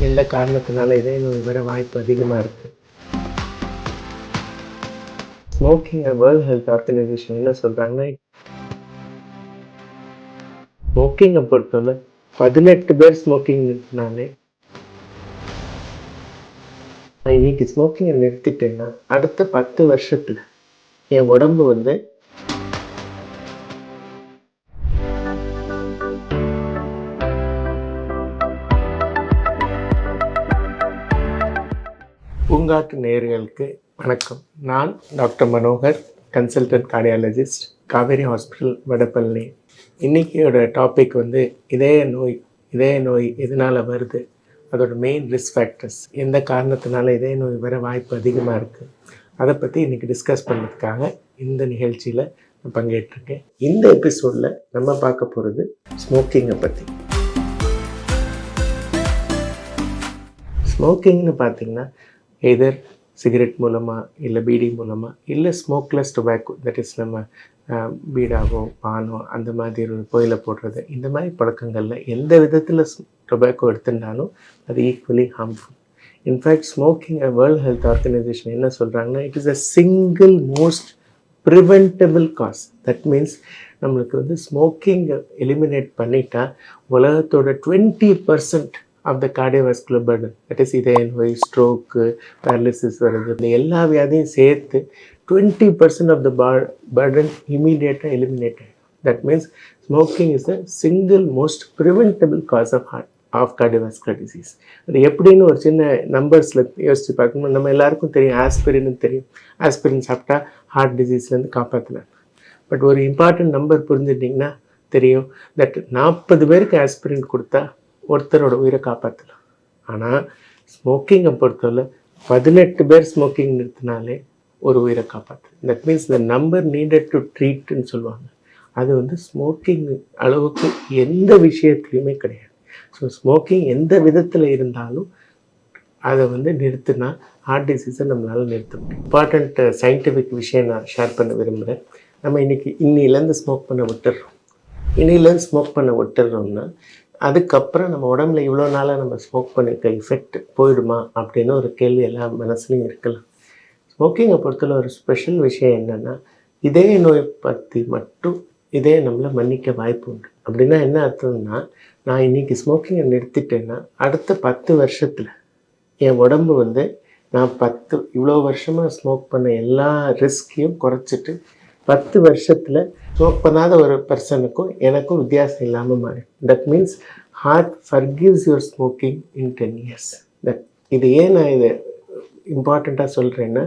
எந்த காரணத்தினால இதே நோய் வர வாய்ப்பு அதிகமாக இருக்குது ஸ்மோக்கிங் வேர்ல்ட் ஹெல்த் ஆர்கனைசேஷன் என்ன சொல்கிறாங்கன்னா ஸ்மோக்கிங்கை பொறுத்தவரை பதினெட்டு பேர் ஸ்மோக்கிங் நிறுத்தினாலே நான் இன்னைக்கு ஸ்மோக்கிங்கை நிறுத்திட்டேன்னா அடுத்த பத்து வருஷத்தில் என் உடம்பு வந்து பூங்காட்டு நேயர்களுக்கு வணக்கம். நான் doctor Manohar consultant cardiologist Kaveri hospital Vadapalani. இன்றைக்கியோட topic வந்து இதய நோய் இதய நோய் எதனால் வருது? அதோட மெயின் ரிஸ்க் ஃபேக்டர்ஸ் எந்த காரணத்தினால இதய நோய் வர வாய்ப்பு அதிகமாக இருக்குது அதை பற்றி இன்றைக்கி டிஸ்கஸ் பண்ணுறதுக்காக இந்த நிகழ்ச்சியில் நான் பங்கேற்றிருக்கேன். இந்த எபிசோடில் நம்ம பார்க்க போகிறது ஸ்மோக்கிங்கை பற்றி ஸ்மோக்கிங்னு பார்த்திங்கன்னா எதர் சிகரெட் மூலமாக இல்லை பீடி மூலமாக இல்லை ஸ்மோக்லெஸ் டொபாக்கோ தட் இஸ் நம்ம அஹ், பீடாவோ பானோ அந்த மாதிரி ஒரு புயலை போடுறது இந்த மாதிரி பழக்கங்களில் எந்த விதத்தில் டொபாக்கோ எடுத்துட்டாலும் அது equally harmful in fact smoking world health organisation என்ன சொல்கிறாங்கன்னா it is a single most preventable cause that means நம்மளுக்கு வந்து ஸ்மோக்கிங்கை எலிமினேட் பண்ணிட்டா உலகத்தோட twenty percent of the cardiovascular burden that is இதய நோய் ஸ்ட்ரோக்கு பேரலிசிஸ் வருது. இந்த எல்லா வியாதியும் சேர்த்து twenty percent of the burden இமீடியட்டாக eliminate that means smoking is the single most preventable cause of heart of cardiovascular disease அது எப்படின்னு ஒரு சின்ன நம்பர்ஸில் யோசிச்சு பார்க்கணும் நம்ம எல்லாருக்கும் தெரியும். ஆஸ்பிரின்னு தெரியும். ஆஸ்பிரின் சாப்பிட்டா ஹார்ட் டிசீஸ்லேருந்து காப்பாற்றலாம் பட் ஒரு இம்பார்ட்டன்ட் நம்பர் புரிஞ்சுட்டிங்கன்னா தெரியும் தட் நாற்பது பேருக்கு ஆஸ்பிரின் கொடுத்தா ஒருத்தரோட உயிரை காப்பாற்றலாம் ஆனால் ஸ்மோக்கிங்கை பொறுத்தவரை பதினெட்டு பேர் ஸ்மோக்கிங் நிறுத்தினாலே ஒரு உயிரை காப்பாற்று that means the number needed to ட்ரீட்னு சொல்லுவாங்க. அது வந்து ஸ்மோக்கிங் அளவுக்கு எந்த விஷயத்துலையுமே கிடையாது. ஸோ ஸ்மோக்கிங் எந்த விதத்தில் இருந்தாலும் அதை வந்து நிறுத்தினா ஹார்ட் டிசீஸை நம்மளால் நிறுத்த முடியும். இம்பார்ட்டண்ட் சயின்டிஃபிக் uh, விஷயம் நான் ஷேர் பண்ண விரும்புகிறேன் நம்ம இன்னைக்கு இன்னிலேருந்து ஸ்மோக் பண்ண விட்டுடுறோம் இன்னிலேருந்து ஸ்மோக் பண்ண விட்டுடுறோம்னா அதுக்கப்புறம் நம்ம உடம்புல இவ்வளோ நாளாக நம்ம ஸ்மோக் பண்ணிக்க எஃபெக்ட் போயிடுமா அப்படின்னு ஒரு கேள்வி எல்லா மனசுலையும் இருக்கலாம். ஸ்மோக்கிங்கை பொறுத்தல ஒரு ஸ்பெஷல் விஷயம் என்னென்னா இதய நோய் பற்றி மட்டும் இதே நம்மளை மன்னிக்க வாய்ப்பு உண்டு. அப்படின்னா என்ன அர்த்தம்னா நான் இன்னைக்கு ஸ்மோக்கிங்கை நிறுத்திட்டேன்னா அடுத்த பத்து வருஷத்தில் என் உடம்பு வந்து நான் பத்து இவ்வளோ வருஷமாக ஸ்மோக் பண்ண எல்லா ரிஸ்கையும் குறைச்சிட்டு பத்து வருஷத்தில் ஸ்மோக் பண்ணாத ஒரு பர்சனுக்கும் எனக்கும் வித்தியாசம் இல்லாமல் மாறி. That means heart forgives your smoking in ten years that இது ஏன் நான் இதை இம்பார்ட்டண்ட்டாக சொல்கிறேன்னா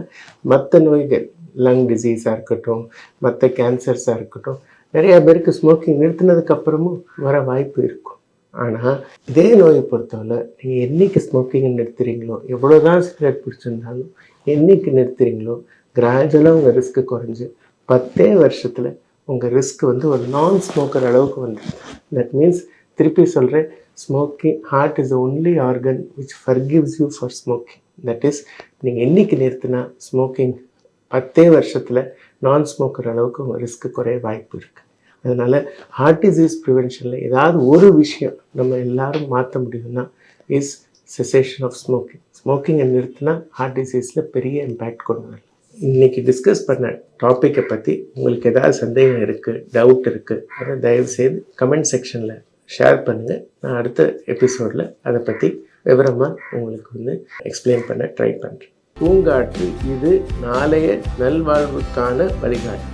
மற்ற நோய்கள் லங் டிசீஸாக இருக்கட்டும் மற்ற கேன்சர்ஸாக இருக்கட்டும் நிறையா பேருக்கு ஸ்மோக்கிங் நிறுத்தினதுக்கப்புறமும் வர வாய்ப்பு இருக்கும். ஆனால் இதே நோயை பொறுத்தவரை நீங்கள் என்னைக்கு ஸ்மோக்கிங்கை நிறுத்துறீங்களோ எவ்வளோ தான் சிகரெட் பிடிச்சிருந்தாலும் என்னைக்கு நிறுத்துறீங்களோ கிராஜுவலாக உங்கள் ரிஸ்க்கு குறைஞ்சு பத்தே வருஷத்தில் உங்கள் ரிஸ்க் வந்து ஒரு நான் ஸ்மோக்கர் அளவுக்கு வந்துடும் தட் மீன்ஸ் திருப்பி சொல்கிறேன் smoking heart is only organ which forgives you for smoking that is நீங்கள் என்னைக்கு நிறுத்தினா ஸ்மோக்கிங் பத்தே வருஷத்தில் நான் ஸ்மோக்கர் அளவுக்கு உங்கள் ரிஸ்க்கு குறைய வாய்ப்பு இருக்குது அதனால் ஹார்ட் டிசீஸ் ப்ரிவென்ஷனில் ஏதாவது ஒரு விஷயம் நம்ம எல்லாரும் மாற்ற முடியும்னா இஸ் செசேஷன் ஆஃப் ஸ்மோக்கிங் ஸ்மோக்கிங்கை நிறுத்தினா ஹார்ட் டிசீஸில் பெரிய இம்பேக்ட் கொண்டு வரலாம் இன்னைக்கு டிஸ்கஸ் பண்ண டாப்பிக்கை பற்றி உங்களுக்கு ஏதாவது சந்தேகம் இருக்குது டவுட் இருக்குது அதை தயவுசெய்து கமெண்ட் செக்ஷனில் ஷேர் பண்ணுங்கள் நான் அடுத்த எபிசோடில் அதை பற்றி விவரமாக உங்களுக்கு வந்து எக்ஸ்பிளைன் பண்ண ட்ரை பண்ணுறேன் பூங்காற்று இது நாளைய நல்வாழ்வுக்கான வழிகாட்டு.